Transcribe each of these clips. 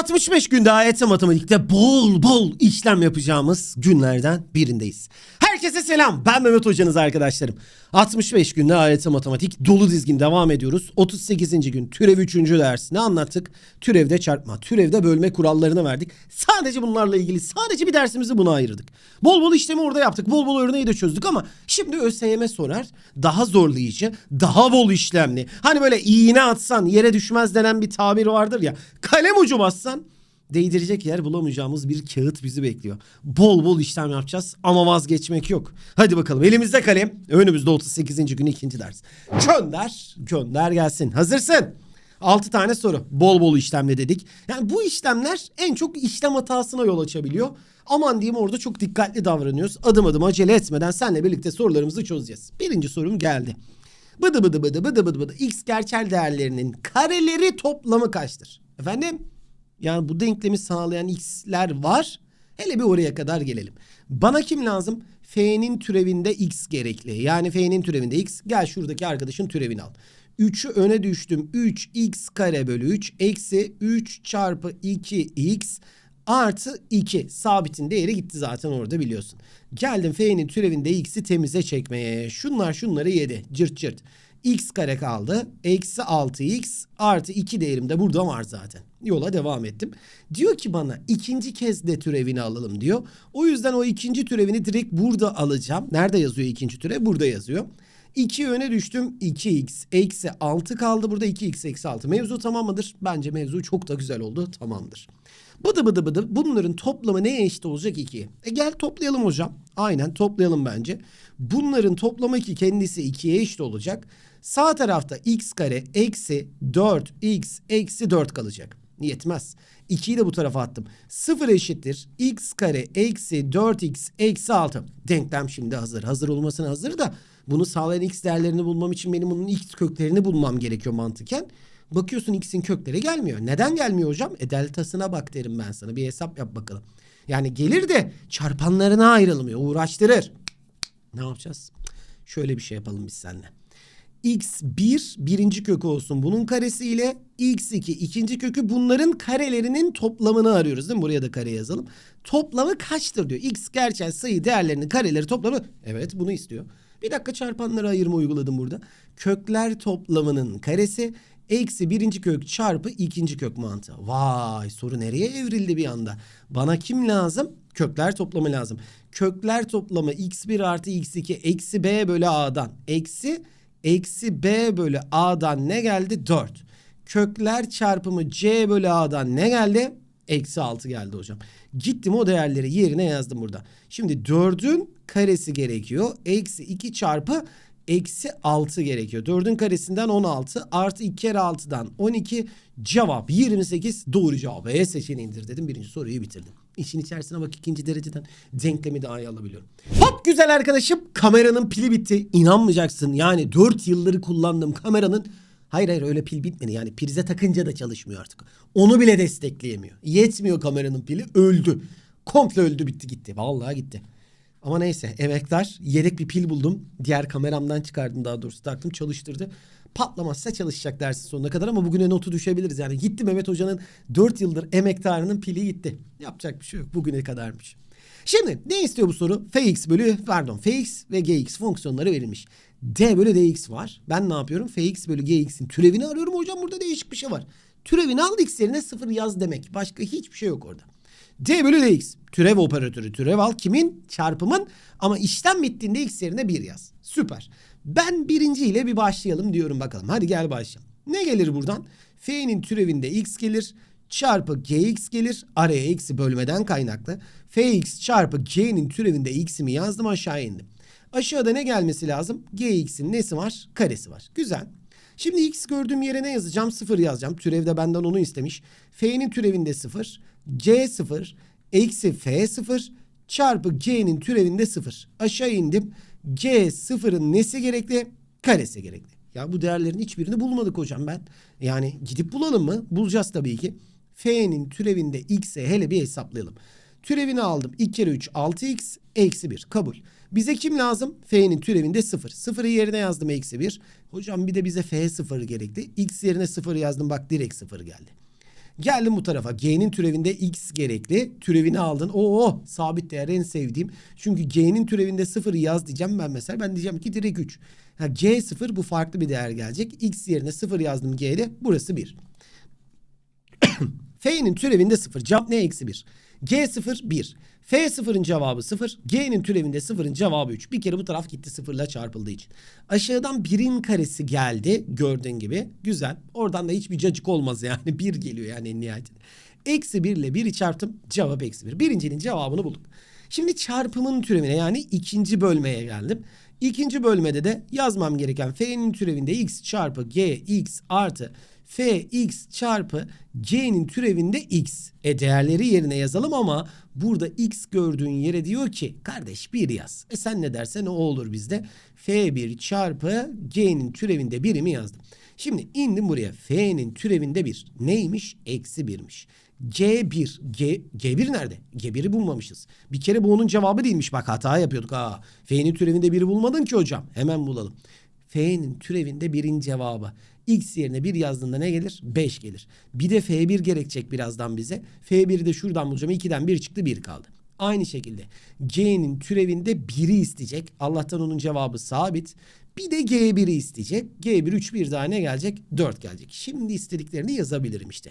65 günde AYT matematikte bol bol işlem yapacağımız günlerden birindeyiz. Herkese selam. Ben Mehmet Hocanız arkadaşlarım. 65 günde AYT matematik dolu dizgin devam ediyoruz. 38. gün türev 3. ders ne anlattık? Türevde çarpma, türevde bölme kurallarını verdik. Sadece bunlarla ilgili sadece bir dersimizi buna ayırdık. Bol bol işlemi orada yaptık. Bol bol örneği de çözdük ama şimdi ÖSYM sorar. Daha zorlayıcı, daha bol işlemli. Hani böyle iğne atsan yere düşmez denen bir tabir vardır ya. Kalem ucu bassan değdirecek yer bulamayacağımız bir kağıt bizi bekliyor. Bol bol işlem yapacağız ama vazgeçmek yok. Hadi bakalım elimizde kalem. Önümüzde 38. gün ikinci ders. Gönder, gönder gelsin. Hazırsın. 6 tane soru. Bol bol işlemle dedik. Yani bu işlemler en çok işlem hatasına yol açabiliyor. Aman diyeyim orada çok dikkatli davranıyoruz. Adım adım acele etmeden seninle birlikte sorularımızı çözeceğiz. Birinci sorum geldi. Bıdı bıdı bıdı bıdı bıdı bıdı. X gerçel değerlerinin kareleri toplamı kaçtır? Efendim? Yani bu denklemi sağlayan x'ler var. Hele bir oraya kadar gelelim. Bana kim lazım? F'nin türevinde x gerekli. Yani F'nin türevinde x. Gel şuradaki arkadaşın türevini al. 3'ü öne düştüm. 3x kare bölü 3 eksi 3 çarpı 2x artı 2. Sabitin değeri gitti zaten orada biliyorsun. Geldim F'nin türevinde x'i temize çekmeye. Şunlar şunları yedi. Cırt cırt. X kare kaldı. Eksi 6x artı 2 değerim de burada var zaten. Yola devam ettim. Diyor ki bana ikinci kez de türevini alalım diyor. O yüzden o ikinci türevini direkt burada alacağım. Nerede yazıyor ikinci türev? Burada yazıyor. 2 öne düştüm 2x eksi 6 kaldı burada 2x eksi 6. Mevzu tamam mıdır? Bence mevzu çok da güzel oldu tamamdır. Bıdı bıdı bıdı bunların toplamı neye eşit olacak 2'ye? E gel toplayalım hocam. Aynen toplayalım bence. Bunların toplamı ki kendisi 2'ye eşit olacak. Sağ tarafta x kare eksi 4x eksi 4 kalacak. Yetmez. 2'yi de bu tarafa attım. 0 eşittir. x kare eksi 4x eksi 6. Denklem şimdi hazır. Hazır olmasına hazır da bunu sağlayan x değerlerini bulmam için benim bunun x köklerini bulmam gerekiyor mantıken. Bakıyorsun x'in kökleri gelmiyor. Neden gelmiyor hocam? E deltasına bak derim ben sana. Bir hesap yap bakalım. Yani gelir de çarpanlarına ayrılmıyor. Uğraştırır. Ne yapacağız? Şöyle bir şey yapalım biz seninle. x1 birinci kökü olsun bunun karesiyle x2 ikinci kökü bunların karelerinin toplamını arıyoruz değil mi? Buraya da kare yazalım. Toplamı kaçtır diyor. x gerçel sayı değerlerinin kareleri toplamı. Evet bunu istiyor. Bir dakika çarpanları ayırma uyguladım burada. Kökler toplamının karesi eksi birinci kök çarpı ikinci kök mantığı. Vay soru nereye evrildi bir anda? Bana kim lazım? Kökler toplamı lazım. Kökler toplamı x1 artı x2 eksi b bölü a'dan. Eksi eksi b bölü a'dan ne geldi? 4. Kökler çarpımı c bölü a'dan ne geldi? Eksi 6 geldi hocam. Gittim o değerleri yerine yazdım burada. Şimdi 4'ün karesi gerekiyor. Eksi 2 çarpı eksi 6 gerekiyor. 4'ün karesinden 16 artı 2 kere 6'dan 12 cevap 28 doğru cevap E seçeneğindir dedim. Birinci soruyu bitirdim. İşin içerisine bak ikinci dereceden denklemi daha iyi alabiliyorum. Hop güzel arkadaşım kameranın pili bitti. İnanmayacaksın yani 4 yılları kullandığım kameranın Hayır hayır öyle pil bitmedi. Yani prize takınca da çalışmıyor artık. Onu bile destekleyemiyor. Yetmiyor kameranın pili öldü. Komple öldü bitti gitti. Vallahi gitti. Ama neyse emektar yedek bir pil buldum. Diğer kameramdan çıkardım daha doğrusu taktım çalıştırdı. Patlamazsa çalışacak dersin sonuna kadar ama bugüne notu düşebiliriz. Yani gitti Mehmet Hoca'nın 4 yıldır emektarının pili gitti. Yapacak bir şey yok bugüne kadarmış. Şimdi ne istiyor bu soru? fx bölü pardon fx ve gx fonksiyonları verilmiş. d bölü dx var. Ben ne yapıyorum? fx bölü gx'in türevini arıyorum. Hocam burada değişik bir şey var. Türevini al x yerine sıfır yaz demek. Başka hiçbir şey yok orada. D bölü dx. Türev operatörü türev al. Kimin? Çarpımın. Ama işlem bittiğinde x yerine bir yaz. Süper. Ben birinciyle bir başlayalım diyorum bakalım. Hadi gel başlayalım. Ne gelir buradan? F'nin türevinde x gelir çarpı gx gelir. Araya eksi bölmeden kaynaklı. fx çarpı g'nin türevinde x'imi yazdım aşağı indim. Aşağıda ne gelmesi lazım? gx'in nesi var? Karesi var. Güzel. Şimdi x gördüğüm yere ne yazacağım? 0 yazacağım. Türevde benden onu istemiş. F'nin türevinde 0. G 0. Eksi F 0. Çarpı G'nin türevinde 0. Aşağı indim. G sıfırın nesi gerekli? Karesi gerekli. Ya bu değerlerin hiçbirini bulmadık hocam ben. Yani gidip bulalım mı? Bulacağız tabii ki. F'nin türevinde x'e hele bir hesaplayalım. Türevini aldım. 2 kere 3 6x eksi 1 kabul. Bize kim lazım? F'nin türevinde 0. 0'ı yerine yazdım eksi 1. Hocam bir de bize F 0 gerekli. X yerine 0 yazdım bak direkt 0 geldi. Geldim bu tarafa. G'nin türevinde x gerekli. Türevini aldın. Oo sabit değer en sevdiğim. Çünkü G'nin türevinde 0 yaz diyeceğim ben mesela. Ben diyeceğim ki direkt 3. Ha, G 0 bu farklı bir değer gelecek. X yerine 0 yazdım G'de. Burası 1. F'nin türevinde 0. Cevap ne? Eksi 1. G 0 1. F 0'ın cevabı 0. G'nin türevinde 0'ın cevabı 3. Bir kere bu taraf gitti 0 ile çarpıldığı için. Aşağıdan 1'in karesi geldi. Gördüğün gibi. Güzel. Oradan da hiçbir cacık olmaz yani. 1 geliyor yani en nihayetinde. Eksi 1 ile 1'i çarptım. Cevap eksi 1. Birincinin cevabını bulduk. Şimdi çarpımın türevine yani ikinci bölmeye geldim. İkinci bölmede de yazmam gereken f'nin türevinde x çarpı g x artı f x çarpı g'nin türevinde x. E değerleri yerine yazalım ama burada x gördüğün yere diyor ki kardeş bir yaz. E sen ne dersen o olur bizde. f1 çarpı g'nin türevinde birimi yazdım. Şimdi indim buraya. F'nin türevinde 1. Neymiş? Eksi 1'miş. G1. G, G1 nerede? G1'i bulmamışız. Bir kere bu onun cevabı değilmiş. Bak hata yapıyorduk. Aa, F'nin türevinde 1'i bulmadın ki hocam. Hemen bulalım. F'nin türevinde 1'in cevabı. X yerine 1 yazdığında ne gelir? 5 gelir. Bir de F1 gerekecek birazdan bize. F1'i de şuradan bulacağım. 2'den 1 çıktı 1 kaldı. Aynı şekilde G'nin türevinde 1'i isteyecek. Allah'tan onun cevabı sabit. Bir de G1'i isteyecek. G1 3 bir daha ne gelecek? 4 gelecek. Şimdi istediklerini yazabilirim işte.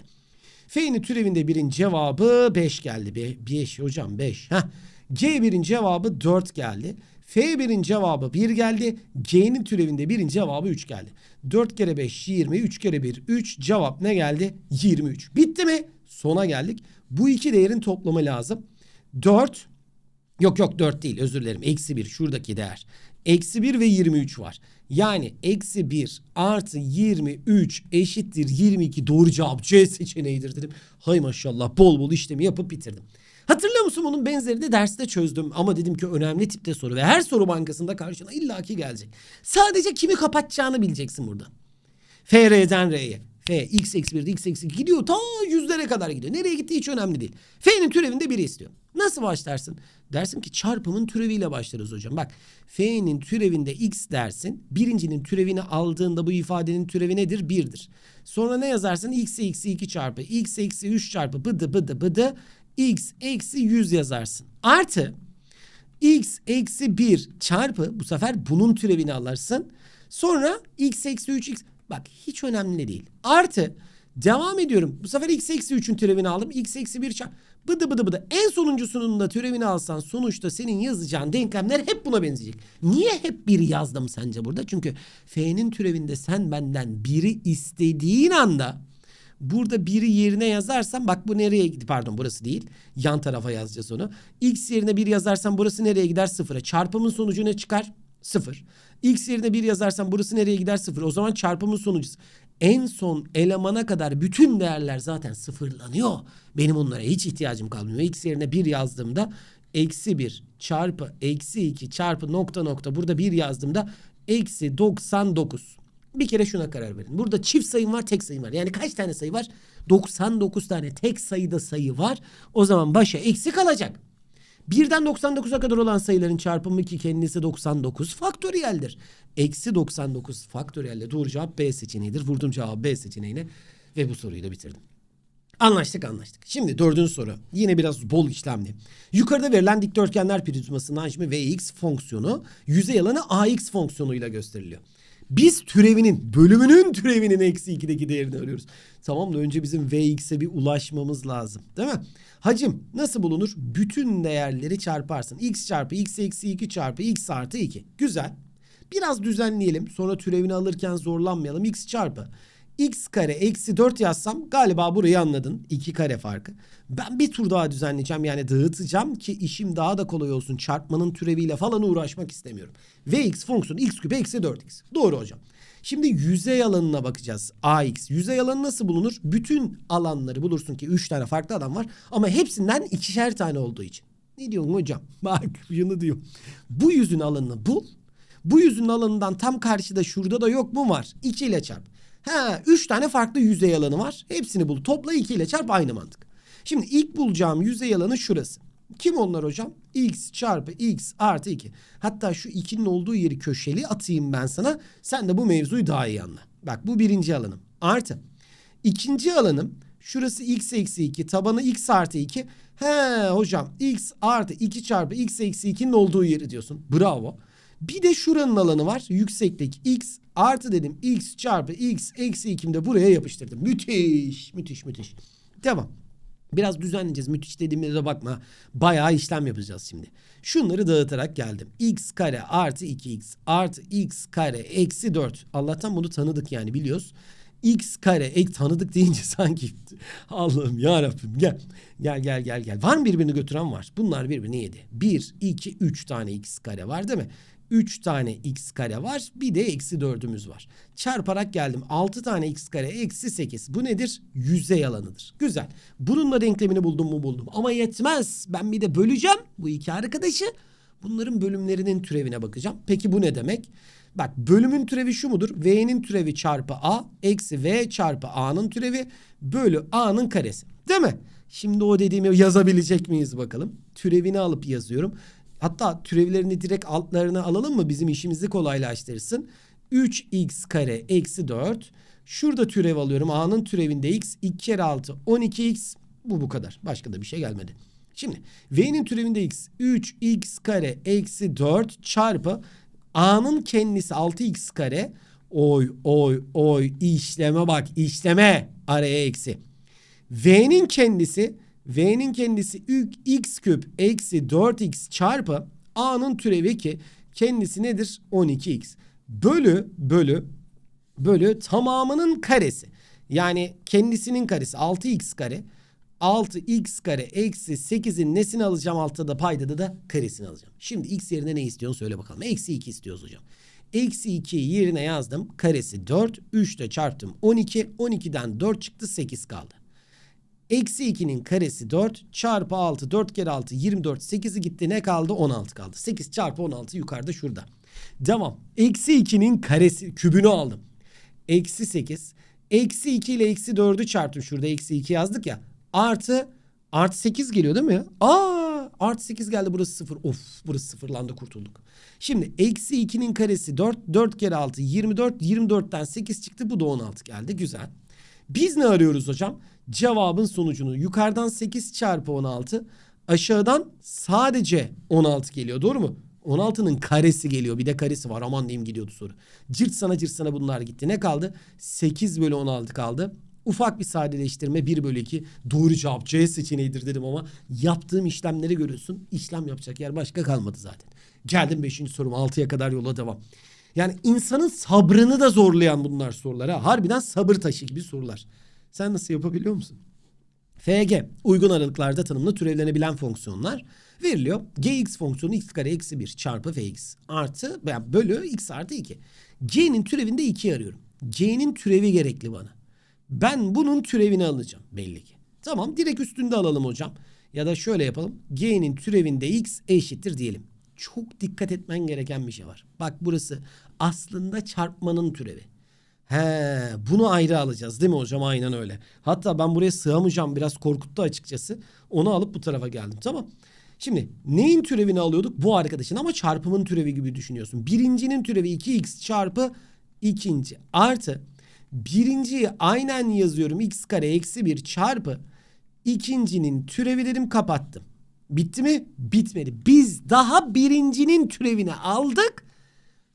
F'nin türevinde 1'in cevabı 5 geldi. 5 hocam 5. Heh. G1'in cevabı 4 geldi. F1'in cevabı 1 geldi. G'nin türevinde 1'in cevabı 3 geldi. 4 kere 5 20. 3 kere 1 3. Cevap ne geldi? 23. Bitti mi? Sona geldik. Bu iki değerin toplamı lazım. 4 Yok yok 4 değil özür dilerim. Eksi 1 şuradaki değer. Eksi 1 ve 23 var. Yani eksi 1 artı 23 eşittir 22 doğru cevap C seçeneğidir dedim. Hay maşallah bol bol işlemi yapıp bitirdim. Hatırlıyor musun bunun benzerini derste çözdüm ama dedim ki önemli tipte soru ve her soru bankasında karşına illaki gelecek. Sadece kimi kapatacağını bileceksin burada. FR'den R'ye. F x eksi 1'de x eksi 2 gidiyor ta yüzlere kadar gidiyor. Nereye gittiği hiç önemli değil. F'nin türevinde biri istiyor. Nasıl başlarsın? Dersin ki çarpımın türeviyle başlarız hocam. Bak F'nin türevinde x dersin. Birincinin türevini aldığında bu ifadenin türevi nedir? Birdir. Sonra ne yazarsın? x eksi 2 çarpı x eksi 3 çarpı bıdı bıdı bıdı x eksi 100 yazarsın. Artı x eksi 1 çarpı bu sefer bunun türevini alırsın. Sonra x eksi 3 x bak hiç önemli değil. Artı devam ediyorum. Bu sefer x eksi 3'ün türevini aldım. x eksi 1 çarpı bıdı bıdı bıdı. En sonuncusunun da türevini alsan sonuçta senin yazacağın denklemler hep buna benzeyecek. Niye hep 1 yazdım sence burada? Çünkü f'nin türevinde sen benden 1'i istediğin anda Burada biri yerine yazarsam bak bu nereye gidiyor? Pardon burası değil. Yan tarafa yazacağız onu. X yerine bir yazarsam burası nereye gider? Sıfıra. Çarpımın sonucu ne çıkar? Sıfır. X yerine bir yazarsam burası nereye gider? Sıfır. O zaman çarpımın sonucu en son elemana kadar bütün değerler zaten sıfırlanıyor. Benim onlara hiç ihtiyacım kalmıyor. X yerine bir yazdığımda eksi bir çarpı eksi iki çarpı nokta nokta burada bir yazdığımda eksi 99. Bir kere şuna karar verin. Burada çift sayım var, tek sayım var. Yani kaç tane sayı var? 99 tane tek sayıda sayı var. O zaman başa eksi kalacak. Birden 99'a kadar olan sayıların çarpımı ki kendisi 99 faktöriyeldir. Eksi 99 faktöriyelle doğru cevap B seçeneğidir. Vurdum cevabı B seçeneğine ve bu soruyu da bitirdim. Anlaştık anlaştık. Şimdi dördüncü soru. Yine biraz bol işlemli. Yukarıda verilen dikdörtgenler prizmasının hacmi Vx fonksiyonu yüzey alanı Ax fonksiyonuyla gösteriliyor. Biz türevinin, bölümünün türevinin eksi 2'deki değerini arıyoruz. Tamam da önce bizim Vx'e bir ulaşmamız lazım. Değil mi? Hacim nasıl bulunur? Bütün değerleri çarparsın. x çarpı x eksi 2 çarpı x artı 2. Güzel. Biraz düzenleyelim. Sonra türevini alırken zorlanmayalım. x çarpı x kare eksi 4 yazsam galiba burayı anladın. 2 kare farkı. Ben bir tur daha düzenleyeceğim yani dağıtacağım ki işim daha da kolay olsun. Çarpmanın türeviyle falan uğraşmak istemiyorum. Vx fonksiyonu x küpe eksi 4x. Doğru hocam. Şimdi yüzey alanına bakacağız. AX. Yüzey alanı nasıl bulunur? Bütün alanları bulursun ki 3 tane farklı alan var. Ama hepsinden ikişer tane olduğu için. Ne diyorsun hocam? Bak şunu diyor. Bu yüzün alanını bul. Bu yüzün alanından tam karşıda şurada da yok mu var? 2 ile çarp. Ha, üç tane farklı yüzey alanı var. Hepsini bul. Topla 2 ile çarp aynı mantık. Şimdi ilk bulacağım yüzey alanı şurası. Kim onlar hocam? x çarpı x artı 2. Hatta şu 2'nin olduğu yeri köşeli atayım ben sana. Sen de bu mevzuyu daha iyi anla. Bak bu birinci alanım. Artı. ikinci alanım Şurası x eksi 2 tabanı x artı 2. He hocam x artı 2 çarpı x eksi 2'nin olduğu yeri diyorsun. Bravo. Bir de şuranın alanı var. Yükseklik x artı dedim x çarpı x eksi 2'mi de buraya yapıştırdım. Müthiş müthiş müthiş. Devam. Biraz düzenleyeceğiz. Müthiş dediğime de bakma. Bayağı işlem yapacağız şimdi. Şunları dağıtarak geldim. x kare artı 2x artı x kare eksi 4. Allah'tan bunu tanıdık yani biliyoruz. x kare ek tanıdık deyince sanki Allah'ım ya Rabbim gel. Gel gel gel gel. Var mı birbirini götüren var? Bunlar birbirini yedi. 1, 2, 3 tane x kare var değil mi? 3 tane x kare var. Bir de eksi 4'ümüz var. Çarparak geldim. 6 tane x kare eksi 8. Bu nedir? Yüzey alanıdır. Güzel. Bununla denklemini buldum mu buldum. Ama yetmez. Ben bir de böleceğim bu iki arkadaşı. Bunların bölümlerinin türevine bakacağım. Peki bu ne demek? Bak bölümün türevi şu mudur? V'nin türevi çarpı A eksi V çarpı A'nın türevi bölü A'nın karesi. Değil mi? Şimdi o dediğimi yazabilecek miyiz bakalım. Türevini alıp yazıyorum. Hatta türevlerini direkt altlarına alalım mı bizim işimizi kolaylaştırsın. 3x kare eksi 4. Şurada türev alıyorum. A'nın türevinde x 2 kere 6 12x. Bu bu kadar. Başka da bir şey gelmedi. Şimdi V'nin türevinde x 3x kare eksi 4 çarpı A'nın kendisi 6x kare. Oy oy oy işleme bak işleme araya eksi. V'nin kendisi V'nin kendisi x küp eksi 4x çarpı A'nın türevi ki kendisi nedir? 12x. Bölü bölü bölü tamamının karesi. Yani kendisinin karesi 6x kare. 6x kare eksi 8'in nesini alacağım altta da paydada da karesini alacağım. Şimdi x yerine ne istiyorsun söyle bakalım. Eksi 2 istiyoruz hocam. Eksi 2'yi yerine yazdım. Karesi 4. 3 ile çarptım 12. 12'den 4 çıktı 8 kaldı. Eksi 2'nin karesi 4 çarpı 6 4 kere 6 24 8'i gitti ne kaldı 16 kaldı. 8 çarpı 16 yukarıda şurada. Devam. Eksi 2'nin karesi kübünü aldım. Eksi 8. Eksi 2 ile eksi 4'ü çarptım. Şurada eksi 2 yazdık ya. Artı artı 8 geliyor değil mi? Aa artı 8 geldi burası 0. Of burası sıfırlandı kurtulduk. Şimdi eksi 2'nin karesi 4. 4 kere 6 24. 24'ten 8 çıktı. Bu da 16 geldi. Güzel. Biz ne arıyoruz hocam? Cevabın sonucunu yukarıdan 8 çarpı 16 aşağıdan sadece 16 geliyor doğru mu? 16'nın karesi geliyor bir de karesi var aman diyeyim gidiyordu soru. Cırt sana cırt sana bunlar gitti. Ne kaldı? 8 bölü 16 kaldı. Ufak bir sadeleştirme 1 bölü 2 doğru cevap C seçeneğidir dedim ama yaptığım işlemleri görüyorsun. İşlem yapacak yer başka kalmadı zaten. Geldim 5. sorum 6'ya kadar yola devam. Yani insanın sabrını da zorlayan bunlar sorular ha. Harbiden sabır taşı gibi sorular. Sen nasıl yapabiliyor musun? FG uygun aralıklarda tanımlı türevlenebilen fonksiyonlar veriliyor. Gx fonksiyonu x kare eksi 1 çarpı fx artı veya bölü x artı 2. G'nin türevinde 2 arıyorum. G'nin türevi gerekli bana. Ben bunun türevini alacağım belli ki. Tamam direkt üstünde alalım hocam. Ya da şöyle yapalım. G'nin türevinde x eşittir diyelim. Çok dikkat etmen gereken bir şey var. Bak burası aslında çarpmanın türevi. He, bunu ayrı alacağız değil mi hocam? Aynen öyle. Hatta ben buraya sığamayacağım biraz korkuttu açıkçası. Onu alıp bu tarafa geldim. Tamam. Şimdi neyin türevini alıyorduk? Bu arkadaşın ama çarpımın türevi gibi düşünüyorsun. Birincinin türevi 2x çarpı ikinci artı birinciyi aynen yazıyorum x kare eksi 1 çarpı ikincinin türevi dedim kapattım. Bitti mi? Bitmedi. Biz daha birincinin türevini aldık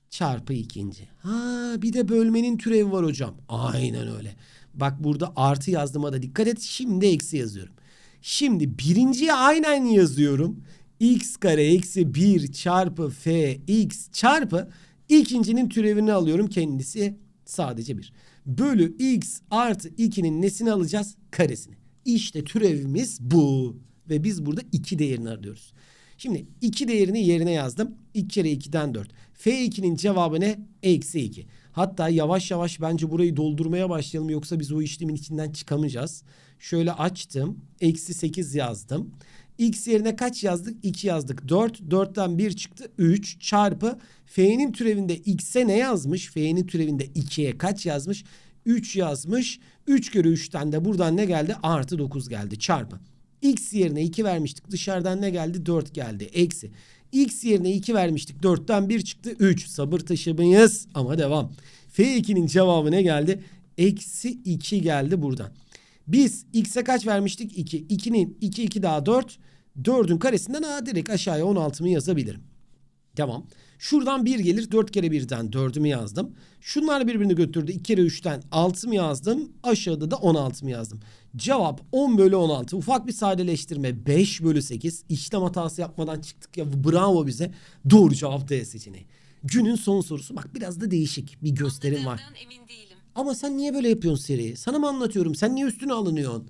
çarpı ikinci. Ha bir de bölmenin türevi var hocam. Aynen öyle. Bak burada artı yazdığıma da dikkat et. Şimdi eksi yazıyorum. Şimdi birinciye aynen yazıyorum. x kare eksi 1 çarpı f x çarpı ikincinin türevini alıyorum. Kendisi sadece 1. Bölü x artı 2'nin nesini alacağız? Karesini. İşte türevimiz bu. Ve biz burada 2 değerini arıyoruz. Şimdi 2 değerini yerine yazdım. 2 kere 2'den 4. F2'nin cevabı ne? Eksi 2. Hatta yavaş yavaş bence burayı doldurmaya başlayalım. Yoksa biz o işlemin içinden çıkamayacağız. Şöyle açtım. Eksi 8 yazdım. X yerine kaç yazdık? 2 yazdık. 4. 4'ten 1 çıktı. 3 çarpı F'nin türevinde X'e ne yazmış? F'nin türevinde 2'ye kaç yazmış? 3 yazmış. 3 kere 3'ten de buradan ne geldi? Artı 9 geldi. Çarpı. X yerine 2 vermiştik. Dışarıdan ne geldi? 4 geldi. Eksi. X yerine 2 vermiştik. 4'ten 1 çıktı. 3. Sabır taşımayız. Ama devam. F2'nin cevabı ne geldi? Eksi 2 geldi buradan. Biz x'e kaç vermiştik? 2. 2'nin 2 2 daha 4. 4'ün karesinden aa, direkt aşağıya 16'mı yazabilirim. Tamam. Şuradan 1 gelir. 4 kere 1'den 4'ümü yazdım. Şunlar birbirini götürdü. 2 kere 3'ten 6'mı yazdım. Aşağıda da 16'mı yazdım. Cevap 10 bölü 16. Ufak bir sadeleştirme. 5 bölü 8. İşlem hatası yapmadan çıktık ya. Bravo bize. Doğru cevap D seçeneği. Günün son sorusu. Bak biraz da değişik bir gösterim var. Emin değilim. Ama sen niye böyle yapıyorsun seriyi? Sana mı anlatıyorum? Sen niye üstüne alınıyorsun?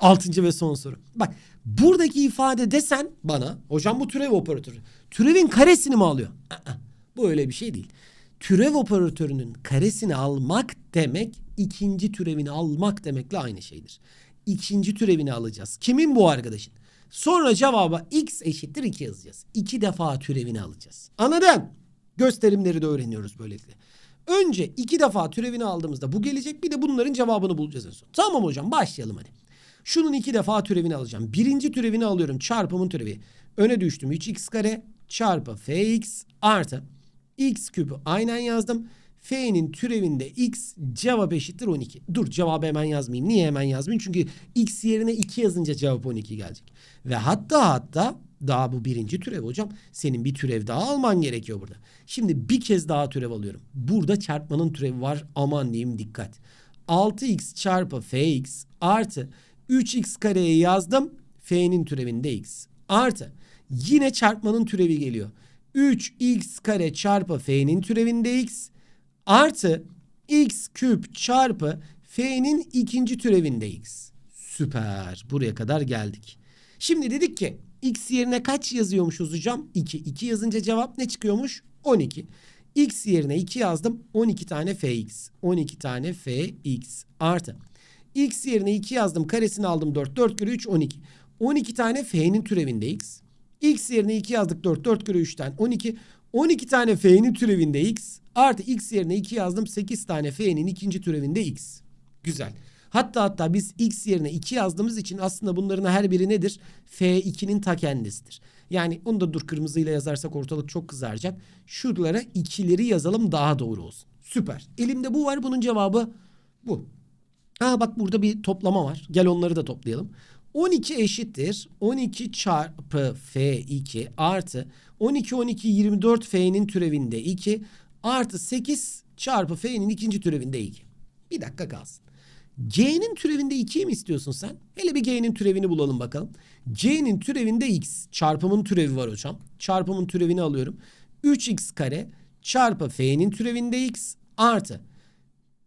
Altıncı ve son soru. Bak buradaki ifade desen bana hocam bu türev operatörü. Türevin karesini mi alıyor? Aa, bu öyle bir şey değil. Türev operatörünün karesini almak demek ikinci türevini almak demekle aynı şeydir. İkinci türevini alacağız. Kimin bu arkadaşın? Sonra cevaba x eşittir 2 yazacağız. İki defa türevini alacağız. Anladın? Gösterimleri de öğreniyoruz böylelikle. Önce iki defa türevini aldığımızda bu gelecek bir de bunların cevabını bulacağız en son. Tamam hocam başlayalım hadi. Şunun iki defa türevini alacağım. Birinci türevini alıyorum çarpımın türevi. Öne düştüm 3x kare çarpı fx artı x küpü aynen yazdım. F'nin türevinde x cevap eşittir 12. Dur cevabı hemen yazmayayım. Niye hemen yazmayayım? Çünkü x yerine 2 yazınca cevap 12 gelecek. Ve hatta hatta daha bu birinci türev hocam. Senin bir türev daha alman gerekiyor burada. Şimdi bir kez daha türev alıyorum. Burada çarpmanın türevi var. Aman diyeyim dikkat. 6x çarpı fx artı 3x kareyi yazdım. F'nin türevinde x. Artı yine çarpmanın türevi geliyor. 3x kare çarpı f'nin türevinde x artı x küp çarpı f'nin ikinci türevinde x. Süper. Buraya kadar geldik. Şimdi dedik ki x yerine kaç yazıyormuşuz hocam? 2. 2 yazınca cevap ne çıkıyormuş? 12. x yerine 2 yazdım. 12 tane fx. 12 tane fx artı. X yerine 2 yazdım. Karesini aldım 4. 4 kere 3 12. 12 tane f'nin türevinde x. x yerine 2 yazdık 4. 4 kere 3'ten 12. 12 tane f'nin türevinde x. Artı x yerine 2 yazdım. 8 tane f'nin ikinci türevinde x. Güzel. Hatta hatta biz x yerine 2 yazdığımız için aslında bunların her biri nedir? F2'nin ta kendisidir. Yani onu da dur kırmızıyla yazarsak ortalık çok kızaracak. Şuralara ikileri yazalım daha doğru olsun. Süper. Elimde bu var. Bunun cevabı bu. Aa bak burada bir toplama var. Gel onları da toplayalım. 12 eşittir. 12 çarpı F2 artı 12 12 24 F'nin türevinde 2 artı 8 çarpı F'nin ikinci türevinde 2. Bir dakika kalsın. G'nin türevinde 2'yi mi istiyorsun sen? Hele bir G'nin türevini bulalım bakalım. G'nin türevinde x. Çarpımın türevi var hocam. Çarpımın türevini alıyorum. 3x kare çarpı F'nin türevinde x artı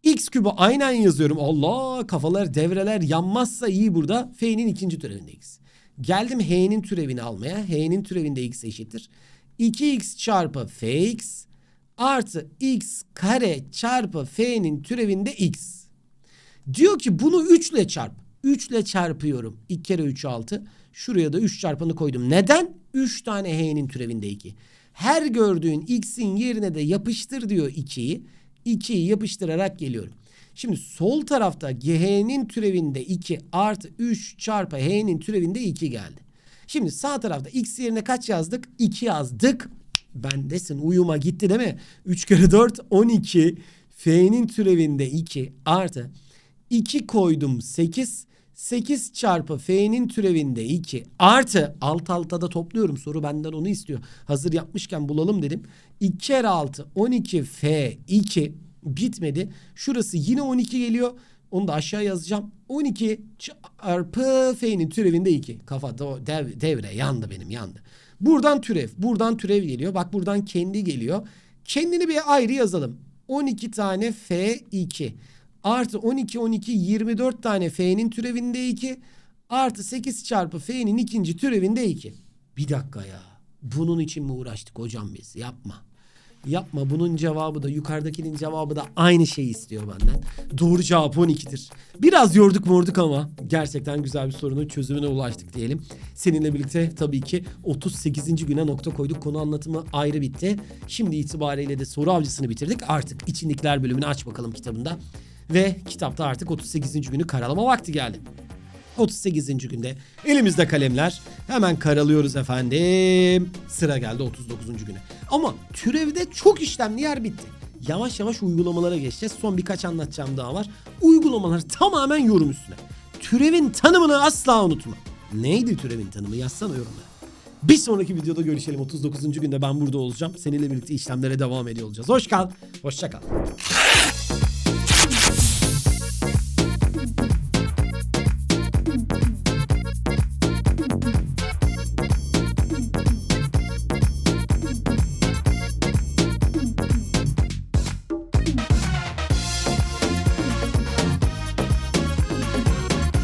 X kübü aynen yazıyorum. Allah kafalar devreler yanmazsa iyi burada. F'nin ikinci türevinde x. Geldim H'nin türevini almaya. H'nin türevinde x eşittir. 2x çarpı fx artı x kare çarpı F'nin türevinde x. Diyor ki bunu 3 ile çarp. 3 ile çarpıyorum. 2 kere 3 6. Şuraya da 3 çarpanı koydum. Neden? 3 tane H'nin türevinde 2. Her gördüğün x'in yerine de yapıştır diyor 2'yi. 2'yi yapıştırarak geliyorum. Şimdi sol tarafta H'nin türevinde 2 artı 3 çarpı H'nin türevinde 2 geldi. Şimdi sağ tarafta x yerine kaç yazdık? 2 yazdık. Bendesin uyuma gitti değil mi? 3 kere 4 12. F'nin türevinde 2 artı 2 koydum 8. 8 çarpı F'nin türevinde 2 artı alt alta da topluyorum. Soru benden onu istiyor. Hazır yapmışken bulalım dedim. 2 kere 6 12 F 2 bitmedi. Şurası yine 12 geliyor. Onu da aşağı yazacağım. 12 çarpı F'nin türevinde 2. Kafada o dev, devre yandı benim yandı. Buradan türev. Buradan türev geliyor. Bak buradan kendi geliyor. Kendini bir ayrı yazalım. 12 tane F2 artı 12 12 24 tane F'nin türevinde 2 artı 8 çarpı F'nin ikinci türevinde 2. Bir dakika ya. Bunun için mi uğraştık hocam biz? Yapma. Yapma bunun cevabı da yukarıdakinin cevabı da aynı şeyi istiyor benden. Doğru cevap 12'dir. Biraz yorduk morduk ama gerçekten güzel bir sorunun çözümüne ulaştık diyelim. Seninle birlikte tabii ki 38. güne nokta koyduk. Konu anlatımı ayrı bitti. Şimdi itibariyle de soru avcısını bitirdik. Artık içindekiler bölümünü aç bakalım kitabında. Ve kitapta artık 38. günü karalama vakti geldi. 38. günde elimizde kalemler hemen karalıyoruz efendim. Sıra geldi 39. güne. Ama türevde çok işlemli yer bitti. Yavaş yavaş uygulamalara geçeceğiz. Son birkaç anlatacağım daha var. Uygulamalar tamamen yorum üstüne. Türevin tanımını asla unutma. Neydi türevin tanımı yazsana yorumlara. Bir sonraki videoda görüşelim. 39. günde ben burada olacağım. Seninle birlikte işlemlere devam ediyor olacağız. Hoş kal. Hoşça kal.